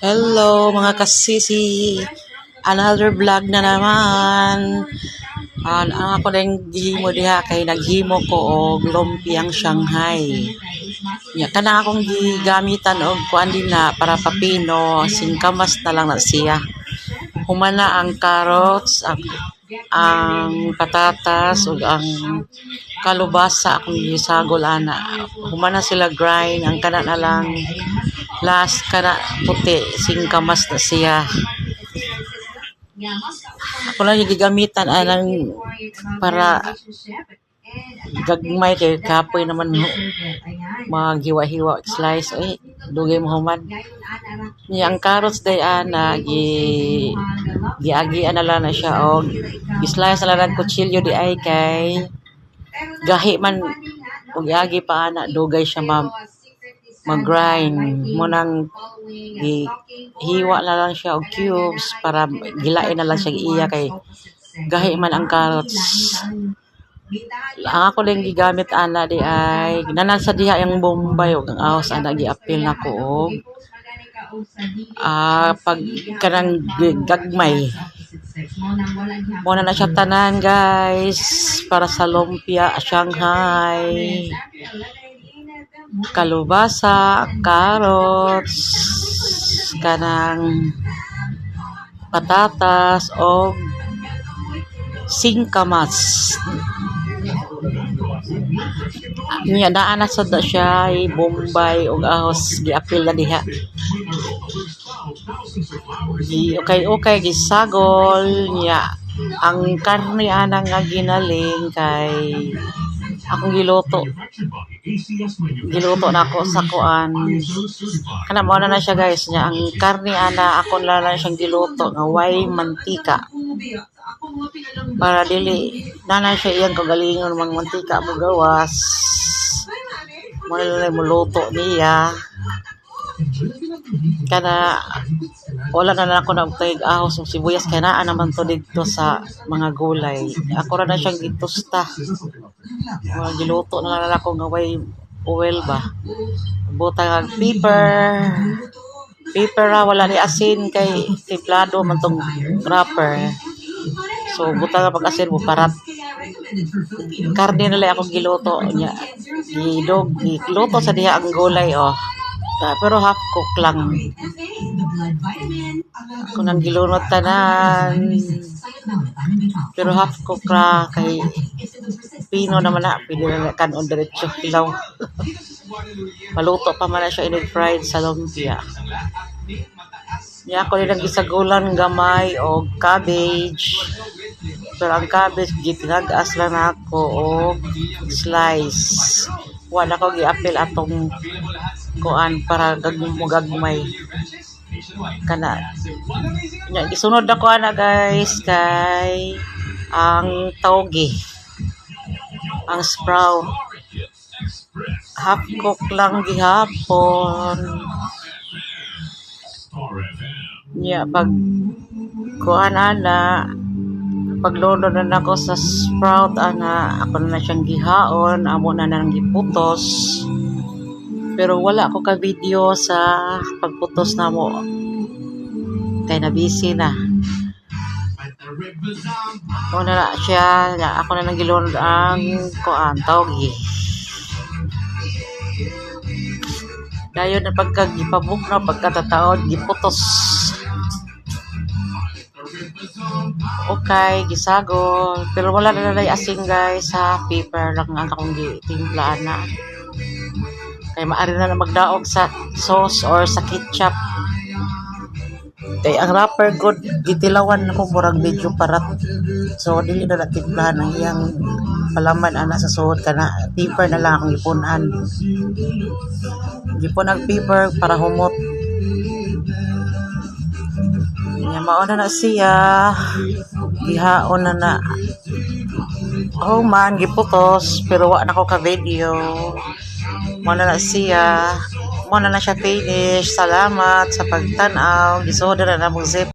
Hello mga kasisi. Another vlog na naman. Ah, ang ako din gihimo diha kay naghimo ko og lumpiang Shanghai. Ya kana akong gigamitan og kuan na para papino, singkamas na lang na siya. Humana ang carrots, ang, ang patatas ug ang kalubasa akong gisagol ana. Humana sila grind, ang kana na lang last kana puti singkamas na siya. Ako lang yung gigamitan anang para gagmay kay kapoy naman ho. maghiwa-hiwa slice ay dugay mo human. Niya ang carrots day ana gi giagi ana lang na siya og slice na lang kutsilyo di ay kay gahi man ug giagi pa ana dugay siya ma mag-grind. Mo nang hiwa na lang siya og cubes para gilain na lang siya iya kay gahi man ang carrots ang ako lang gigamit ana di ay nanan sa diha yung bombay ug ang ahos ana giapil na ko og ah pag kanang gagmay. Mo na na siya tanan guys para sa lumpia Shanghai kalubasa carrots kanang patatas o singkamas. Niya naa na sa da siya ay bombay ug ahos giapil na diha. Gi okay okay gisagol niya ang karne ana nga ginaling kay akong giluto. Giluto na ako sa kuan. Kana mo na na siya guys niya. Ang karne ana ako na lang siyang giluto nga way mantika. Para dili nanay siya iyang kagalingon mga mantika mo gawas. Mo na lang niya. Kana wala na lang ako na tayog ahos ng sibuyas kaya naa naman to dito sa mga gulay. Ako ra na siyang gitusta. Mga giluto na lang ako nga way oil ba? Butang ang pepper. Pepper ra wala ni asin kay tiplado man tong wrapper. So butang pag asin mo parat karne na lang akong giluto niya. Gidog giluto sa diha ang gulay oh Ah, pero half cook lang. Ako nang gilunod tanan pero half cook ra kay pino naman na pili na kanon diretso hilaw maluto pa man siya in fried sa lumpia. Niya ako nilang gisagulan gamay o cabbage. Pero ang cabbage gitinag-as lang ako og slice. Wala ko giapil atong kuan para gagmo gagmay. Kana nya gisunod ako ana guys kay ang tawgi. Ang sprout. Half cook lang gihapon. Nya pag kuan ana paglodo na nako sa sprout ana ako na siyang gihaon amo na nang giputos pero wala ko ka video sa pagputos na mo. Kay na busy na. Ako na na siya. Ako na nang gilunod ang kuan tawgi dayon na pagka gipabuk na pagkatataod giputos. Okay gisagol pero wala na nalay asin guys sa paper lang ang akong gitimplaan na kay maari na magdaog sa sauce or sa ketchup kay ang wrapper good gitilawan ko murag medyo parat so dili na natimplahan ang iyang palaman ana sa suod kana paper na lang akong ipunan gipon ang paper para humot Nya mauna na siya. Gihaon na na. Oh man, giputos. Pero wa na ko ka video. Mauna na siya. Mauna na siya finish. Salamat sa pagtanaw. Gisoda na na mong zip.